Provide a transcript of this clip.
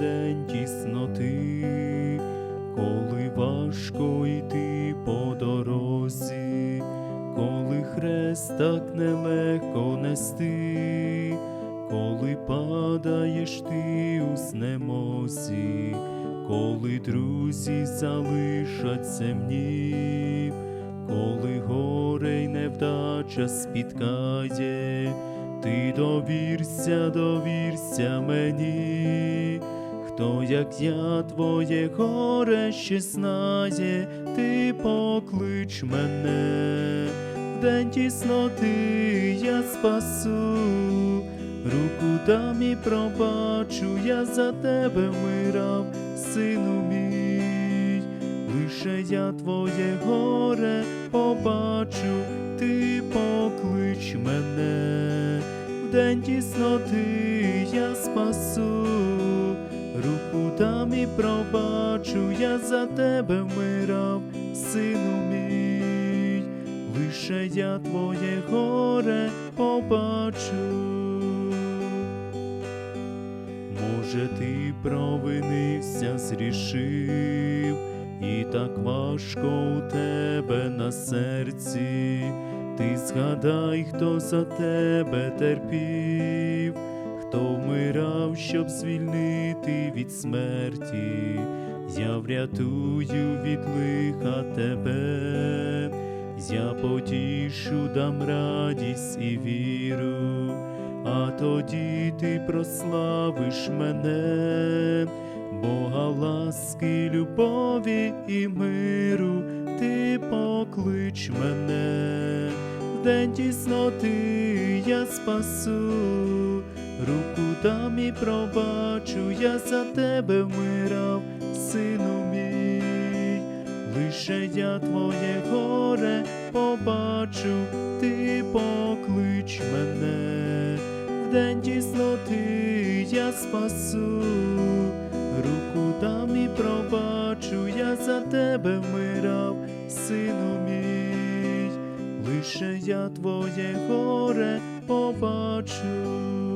день тісноти, коли важко йти по дорозі, коли хрест так нелегко нести, коли падаєш ти у знемозі, коли друзі залишать земні, коли горе й невдача спіткає. Ти довірся, довірся мені. Хто, як я, твоє горе ще знає, ти поклич мене, в день тісноти я спасу, руку дам і пробачу, я за тебе вмирав, сину мій, лише я твоє горе побачу, ти поклич мене, в день тісноти я спасу. Руку дам і пробачу, я за тебе вмирав, сину мій, лише я твоє горе побачу. Може, ти провинився, зрішив, і так важко у тебе на серці. Ти згадай, хто за тебе терпів, хто вмирав, щоб звільнити від смерті. Я врятую від лиха тебе, я потішу, дам радість і віру, а тоді ти прославиш мене, Бога ласки, любові і миру, ти поклич мене, день тісноти я спасу, руку дам і пробачу, я за тебе вмирав, сину мій, лише я твоє горе побачу, ти поклич мене, в день тісноти я спасу, руку дам і пробачу, я за тебе вмирав, сину мій, лише я твоє горе побачу.